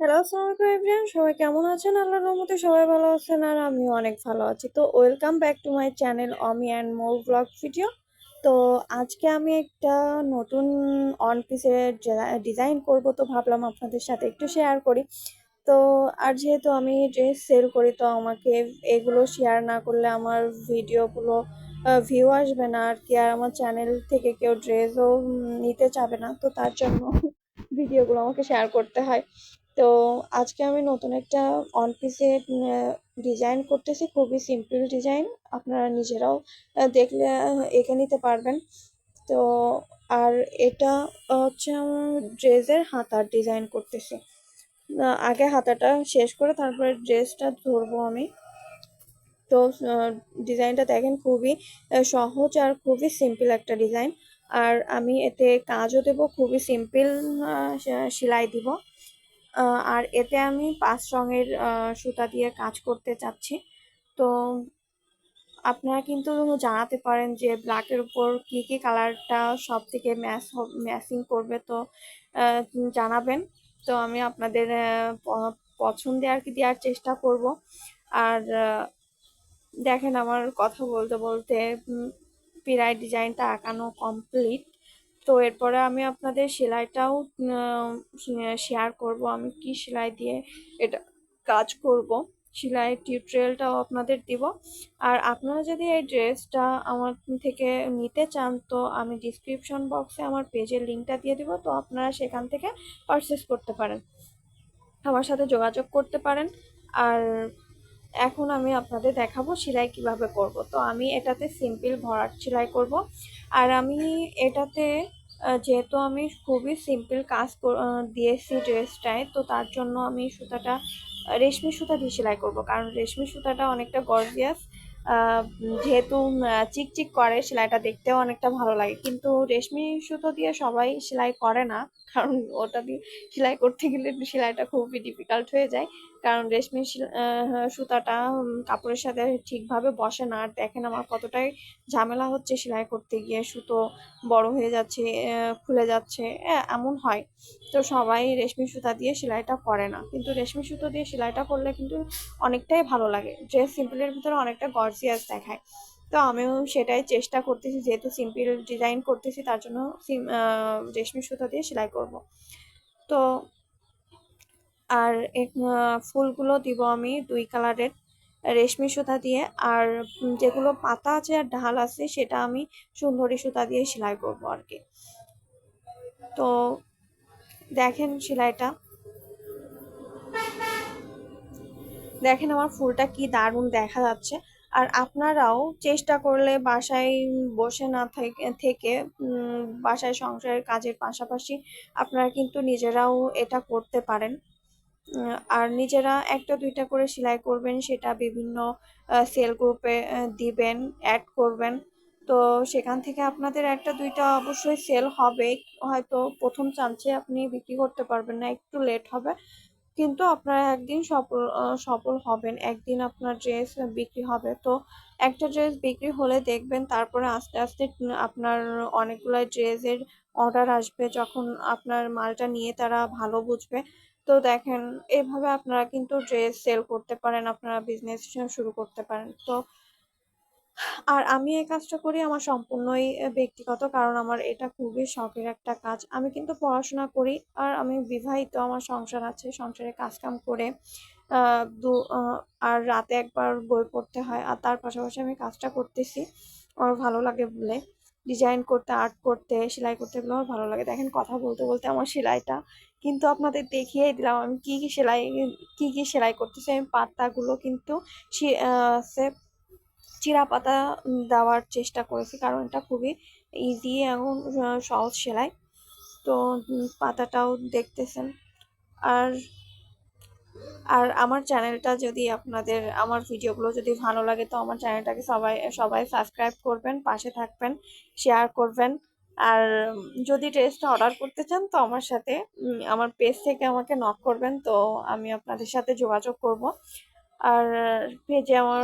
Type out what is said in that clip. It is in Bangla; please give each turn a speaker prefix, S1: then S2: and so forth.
S1: হ্যালো আসসালামু আলাইকুম সবাই কেমন আছেন? আল্লাহর রহমতে সবাই ভালো আছেন আর আমিও অনেক ভালো আছি। তো welcome back to my channel Omi and more blog video তো আজকে আমি একটা নতুন অন পিসের ডিজাইন করব। তো ভাবলাম আপনাদের সাথে একটু শেয়ার করি। তো আর যেহেতু আমি ড্রেস সেল করি, তো আমাকে এগুলো শেয়ার না করলে আমার ভিডিওগুলো ভিউ আসবে না আর কি। আর আমার চ্যানেল থেকে কেউ ড্রেসও নিতে চাবে না। তো তার জন্য ভিডিওগুলো আমাকে শেয়ার করতে হয়। তো আজকে আমি নতুন একটা অন পিসে ডিজাইন করতেছি, খুবই সিম্পল ডিজাইন আপনারা নিজেরাও দেখলে এঁকে নিতে পারবেন। তো আর এটা হচ্ছে আমার ড্রেসের হাতার ডিজাইন করতেছি। আগে হাতাটা শেষ করে তারপরে ড্রেসটা ধরবো আমি। তো ডিজাইনটা দেখেন খুবই সহজ আর খুবই সিম্পল একটা ডিজাইন আর আমি এতে কাজও দেবো, খুবই সিম্পল সেলাই দিব। আর এতে আমি পাঁচ রঙের সুতা দিয়ে কাজ করতে চাচ্ছি। তো আপনারা কিন্তু জানাতে পারেন যে ব্ল্যাকের উপর কী কী কালারটা সব থেকে ম্যাচ ম্যাচিং করবে। তো জানাবেন। তো আমি আপনাদের পছন্দে আর কি দেওয়ার চেষ্টা করব। আর দেখেন আমার কথা বলতে বলতে পিরাই ডিজাইনটা আঁকানো কমপ্লিট তো এরপরে আমি আপনাদের সেলাইটাও শেয়ার করব। আমি কি সেলাই দিয়ে এটা কাজ করব, সেলাই টিউটোরিয়ালটাও আপনাদের দিব। আর আপনারা যদি এই ড্রেসটা আমার থেকে নিতে চান, তো আমি ডিসক্রিপশন বক্সে আমার পেজের লিঙ্কটা দিয়ে দিব। তো আপনারা সেখান থেকে পারচেস করতে পারেন। আমার সাথে যোগাযোগ করতে পারেন। আর এখন আমি আপনাদের দেখাবো সেলাই কীভাবে করব। তো আমি এটাতে সিম্পল ভরাট সেলাই করব। আর আমি এটাতে যেহেতু আমি খুবই সিম্পল কাজ দিয়েছি ড্রেসটায় তো তার জন্য আমি সুতাটা, রেশমি সুতা দিয়ে সেলাই করব। কারণ রেশমি সুতাটা অনেকটা গর্জিয়াস যেহেতু চিকচিক করে, সেলাইটা দেখতেও অনেকটা ভালো লাগে। কিন্তু রেশমি সুতো দিয়ে সবাই সেলাই করে না, কারণ ওটা দিয়ে সেলাই করতে গেলে সেলাইটা খুবই ডিফিকাল্ট হয়ে যায়। কারণ রেশমি সুতাটা কাপড়ের সাথে ঠিকভাবে বসে না। আর দেখেন আমার কতটাই ঝামেলা হচ্ছে সেলাই করতে গিয়ে। সুতো বড় হয়ে যাচ্ছে খুলে যাচ্ছে। এমন হয়। তো সবাই রেশমি সুতা দিয়ে সেলাইটা করে না। কিন্তু রেশমি সুতো দিয়ে সেলাইটা করলে কিন্তু অনেকটাই ভালো লাগে। ড্রেস সিম্পলের ভিতরে অনেকটা গর্জিয়াস দেখায়। তো আমিও সেটাই চেষ্টা করতেছি, যেহেতু সিম্পল ডিজাইন করতেছি, তার জন্য রেশমি সুতা দিয়ে সেলাই করব। তো আর ফুলগুলো দিব আমি দুই কালারের রেশমি সুতা দিয়ে, আর যেগুলো পাতা আছে আর ঢাল আছে, সেটা আমি সুন্দরী সুতা দিয়ে সেলাই করব আর কি। তো দেখেন সেলাইটা। দেখেন আমার ফুলটা কি দারুণ দেখা যাচ্ছে। আর আপনারাও চেষ্টা করলে বাসায় বসে না থেকে বাসায় সংসারের কাজের পাশাপাশি আপনারা কিন্তু নিজেরাও এটা করতে পারেন। আর নিজেরা একটা দুইটা করে সেলাই করবেন, সেটা বিভিন্ন সেল গ্রুপে দিবেন অ্যাড করবেন। তো সেখান থেকে আপনাদের একটা দুইটা অবশ্যই সেল হবে। হয়তো প্রথম চান্সে আপনি বিক্রি করতে পারবেন না, একটু লেট হবে। কিন্তু আপনারা একদিন সফল সফল হবেন, একদিন আপনার ড্রেস বিক্রি হবে। তো একটা ড্রেস বিক্রি হলে দেখবেন তারপরে আস্তে আস্তে আপনার অনেকগুলো ড্রেসের অর্ডার আসবে যখন আপনার মালটা নিয়ে তারা ভালো বুঝবে। তো দেখেন, এভাবে আপনারা কিন্তু ড্রেস সেল করতে পারেন, আপনারা বিজনেস শুরু করতে পারেন। তো আর আমি এই কাজটা করি আমার সম্পূর্ণই ব্যক্তিগত, কারণ আমার এটা খুবই শখের একটা কাজ। আমি কিন্তু পড়াশোনা করি আর আমি বিবাহিত, আমার সংসার আছে, সংসারে কাজকাম করে দু আর রাতে একবার বই পড়তে হয় আর তার পাশাপাশি আমি কাজটা করতেছি। আমার ভালো লাগে বলে। ডিজাইন করতে, আর্ট করতে, সেলাই করতে এগুলো আমার ভালো লাগে। দেখেন কথা বলতে বলতে আমার সেলাইটা কিন্তু আপনাদের দেখিয়ে দিলাম আমি কি কি সেলাই, কি কি সেলাই করতেছি। আমি পাতাগুলো কিন্তু সে চিরা পাতা দেওয়ার চেষ্টা করেছি, কারণ এটা খুবই ইজি এবং সহজ সেলাই। তো পাতাটাও দেখতেছেন। আর আর আমার চ্যানেলটা যদি আপনাদের, আমার ভিডিওগুলো যদি ভালো লাগে, তো আমার চ্যানেলটাকে সবাই সবাই সাবস্ক্রাইব করবেন, পাশে থাকবেন শেয়ার করবেন। আর, যদি ড্রেসটা অর্ডার করতে চান, তো আমার সাথে আমার পেজ থেকে আমাকে নক করবেন, তো আমি আপনাদের সাথে যোগাযোগ করব। আর পেজে আমার